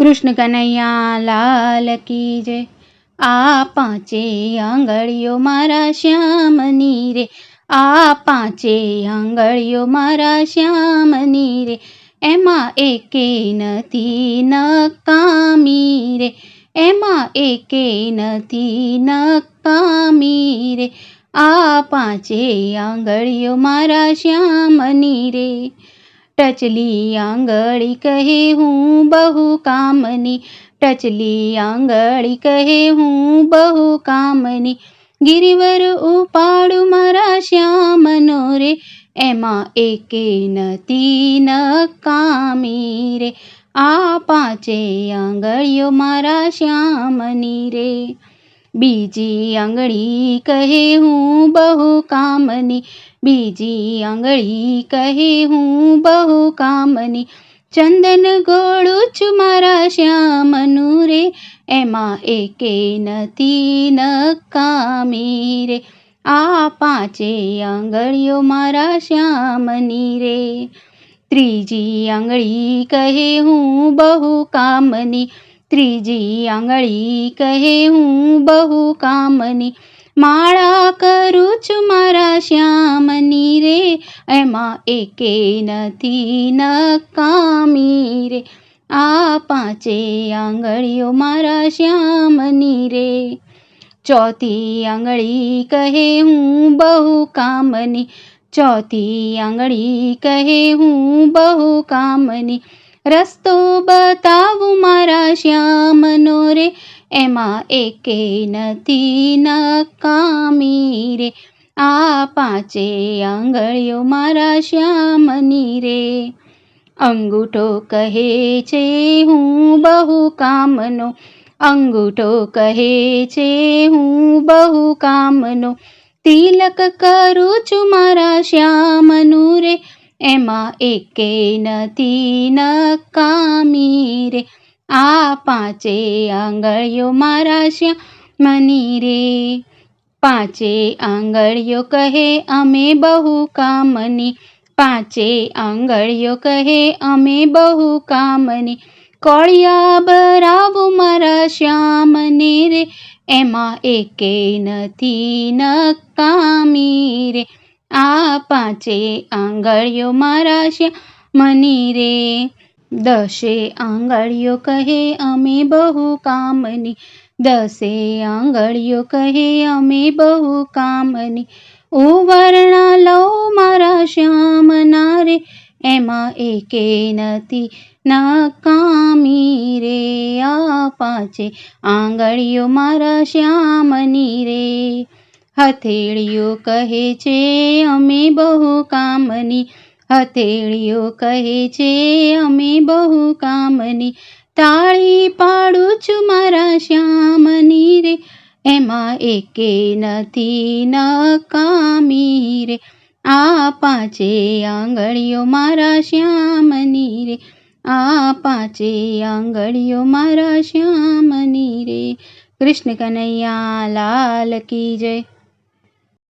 કૃષ્ણ કનૈયા લાલ કી જય. આ પાંચે આંગળીઓ મારા શ્યામની રે. આ પાંચે આંગળીઓ મારા શ્યામની રે. એમાં એકે નથી નકામી રે. એમાં એકે નથી નકામી રે. આ પાંચે આંગળીઓ મારા શ્યામની રે. ટચલી આંગળી કહે હું બહુ કામની. ટચલી આંગળી કહે હું બહુ કામની. ગિરિવર ઉપાડું મારા શ્યામનો રે, એમાં એકે નથી કામી રે. આ પાંચે આંગળીઓ મારા શ્યામની રે. બીજી આંગળી કહે હું બહુ કામની બીજી આંગળી કહે હું બહુ કામની ચંદન ગોળું છું મારા શ્યામનું રે. એમાં એકે નથી નકામી રે. આ પાંચે આંગળીઓ મારા શ્યામની રે. ત્રીજી આંગળી કહે હું બહુ કામની ત્રીજી આંગળી કહે, હું બહુ કામની માળા કરું છું મારા શ્યામની રે, એમાં એકે નથી નકામી રે. આ પાંચે આંગળીઓ મારા શ્યામની રે. ચોથી આંગળી કહે, હું બહુ કામની ચોથી આંગળી કહે, હું બહુ કામની રસ્તો બતાવું મારા શ્યામનો રે. એમાં એકે નથી નકામી રે. આ પાંચે આંગળીઓ મારા શ્યામની રે. અંગૂઠો કહે છે હું બહુ કામનો. અંગૂઠો કહે છે હું બહુ કામનો. તિલક કરું છું મારા શ્યામનું રે. એમાં એકે નથી નકામી રે આ પાંચે આંગળીઓ મારા શ્યામની રે પાંચે આંગળીઓ કહે અમે બહુ કામની પાંચે આંગળીઓ કહે અમે બહુ કામની કોળિયા બરાવું મારા શ્યામને રે એમાં એકે નથી નકામી રે આ પાંચે આંગળીઓ મારા શ્યામની રે. દશે આંગળીઓ કહે, અમે બહુ કામની. દશે આંગળીઓ કહે, અમે બહુ કામની. ઉવર્ણા લો મારા શ્યામના રે, એમાં એકે નથી નકામી રે. આ પાંચે આંગળીઓ મારા શ્યામની રે. હથેળીઓ કહે છે, અમે બહુ કામની. હથેળીઓ કહે છે, અમે બહુ કામની. તાળી પાડું છું મારા શ્યામની રે, એમાં એકે નથી નકામી રે. આ પાંચે આંગળીઓ મારા શ્યામની રે, આ પાંચે આંગળીઓ મારા શ્યામની રે. કૃષ્ણ કનૈયા, લાલ કી જય.